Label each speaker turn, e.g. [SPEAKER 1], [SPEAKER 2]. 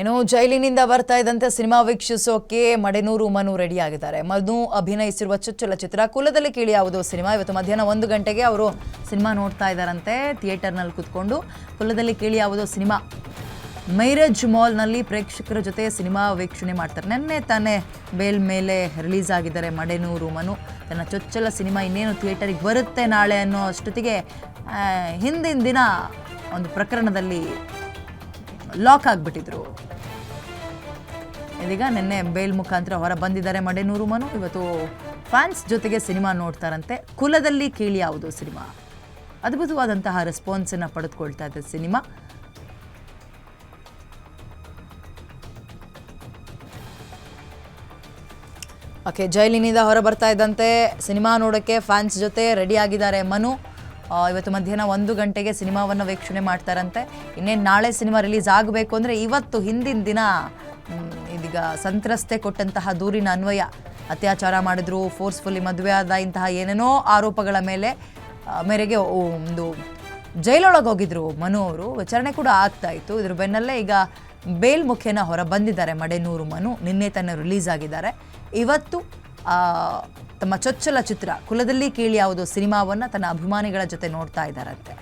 [SPEAKER 1] ಏನು ಜೈಲಿನಿಂದ ಬರ್ತಾ ಇದ್ದಂತೆ ಸಿನಿಮಾ ವೀಕ್ಷಿಸೋಕೆ ಮಡೆನೂರು ಮನು ರೆಡಿ ಆಗಿದ್ದಾರೆ ಮನು ಅಭಿನಯಿಸಿರುವ ಚುಚ್ಚಲ ಚಿತ್ರ ಕುಲದಲ್ಲಿ ಕೇಳಿ ಯಾವುದು ಸಿನಿಮಾ? ಇವತ್ತು ಮಧ್ಯಾಹ್ನ ಒಂದು ಗಂಟೆಗೆ ಅವರು ಸಿನಿಮಾ ನೋಡ್ತಾ ಇದ್ದಾರಂತೆ, ಥಿಯೇಟರ್ನಲ್ಲಿ ಕೂತ್ಕೊಂಡು. ಕುಲದಲ್ಲಿ ಕೇಳಿ ಯಾವುದೋ ಸಿನಿಮಾ? ಮೈರಜ್ ಮಾಲ್ನಲ್ಲಿ ಪ್ರೇಕ್ಷಕರ ಜೊತೆ ಸಿನಿಮಾ ವೀಕ್ಷಣೆ ಮಾಡ್ತಾರೆ. ನಿನ್ನೆ ತಾನೇ ಬೇಲ್ ಮೇಲೆ ರಿಲೀಸ್ ಆಗಿದ್ದಾರೆ ಮಡೆನೂರು ಮನು. ತನ್ನ ಚೊಚ್ಚಲ ಸಿನಿಮಾ ಇನ್ನೇನು ಥಿಯೇಟರಿಗೆ ಬರುತ್ತೆ ನಾಳೆ ಅನ್ನೋ ಅಷ್ಟೊತ್ತಿಗೆ ಹಿಂದಿನ ದಿನ ಒಂದು ಪ್ರಕರಣದಲ್ಲಿ ಲಾಕ್ ಆಗಿಬಿಟ್ಟಿದ್ರು. ಇದೀಗ ನಿನ್ನೆ ಬೇಲ್ ಮುಖಾಂತರ ಹೊರ ಬಂದಿದ್ದಾರೆ ಮಡೆನೂರು ಮನು. ಇವತ್ತು ಫ್ಯಾನ್ಸ್ ಜೊತೆಗೆ ಸಿನಿಮಾ ನೋಡ್ತಾರಂತೆ. ಕುಲದಲ್ಲಿ ಕೀಳಿ ಯಾವುದು ಸಿನಿಮಾ? ಅದ್ಭುತವಾದಂತಹ ರೆಸ್ಪಾನ್ಸನ್ನು ಪಡೆದುಕೊಳ್ತಾ ಇದೆ ಸಿನಿಮಾ. ಓಕೆ ಜೈಲಿನಿಂದ ಹೊರ ಬರ್ತಾ ಇದ್ದಂತೆ. ಸಿನಿಮಾ ನೋಡೋಕ್ಕೆ ಫ್ಯಾನ್ಸ್ ಜೊತೆ ರೆಡಿ ಆಗಿದ್ದಾರೆ ಮನು. ಇವತ್ತು ಮಧ್ಯಾಹ್ನ ಒಂದು ಗಂಟೆಗೆ ಸಿನಿಮಾವನ್ನು ವೀಕ್ಷಣೆ ಮಾಡ್ತಾರಂತೆ. ಇನ್ನೇನು ನಾಳೆ ಸಿನಿಮಾ ರಿಲೀಸ್ ಆಗಬೇಕು ಅಂದರೆ ಇವತ್ತು ಹಿಂದಿನ ದಿನ ಇದೀಗ ಸಂತ್ರಸ್ತೆ ಕೊಟ್ಟಂತಹ ದೂರಿನ ಅನ್ವಯ. ಅತ್ಯಾಚಾರ ಮಾಡಿದ್ರು ಫೋರ್ಸ್ಫುಲ್ಲಿ ಮದುವೆ ಆದ ಇಂತಹ ಏನೇನೋ ಆರೋಪಗಳ ಮೇಲೆ ಮೇರೆಗೆ ಒಂದು ಜೈಲೊಳಗೆ ಹೋಗಿದ್ರು ಮನು ಅವರು. ವಿಚಾರಣೆ ಕೂಡ ಆಗ್ತಾ ಇತ್ತು. ಇದ್ರ ಬೆನ್ನಲ್ಲೇ ಈಗ ಬೇಲ್ ಮುಖೇನ ಹೊರ ಬಂದಿದ್ದಾರೆ ಮಡೆನೂರು ಮನು. ನಿನ್ನೆ ತಾನೇ ರಿಲೀಸ್ ಆಗಿದ್ದಾರೆ. ಇವತ್ತು ತಮ್ಮ ಚೊಚ್ಚಲ ಚಿತ್ರ ಕುಲದಲ್ಲಿ ಕೇಳಿ ಯಾವುದೋ ಸಿನಿಮಾವನ್ನು ತನ್ನ ಅಭಿಮಾನಿಗಳ ಜೊತೆ ನೋಡ್ತಾ ಇದ್ದಾರಂತೆ.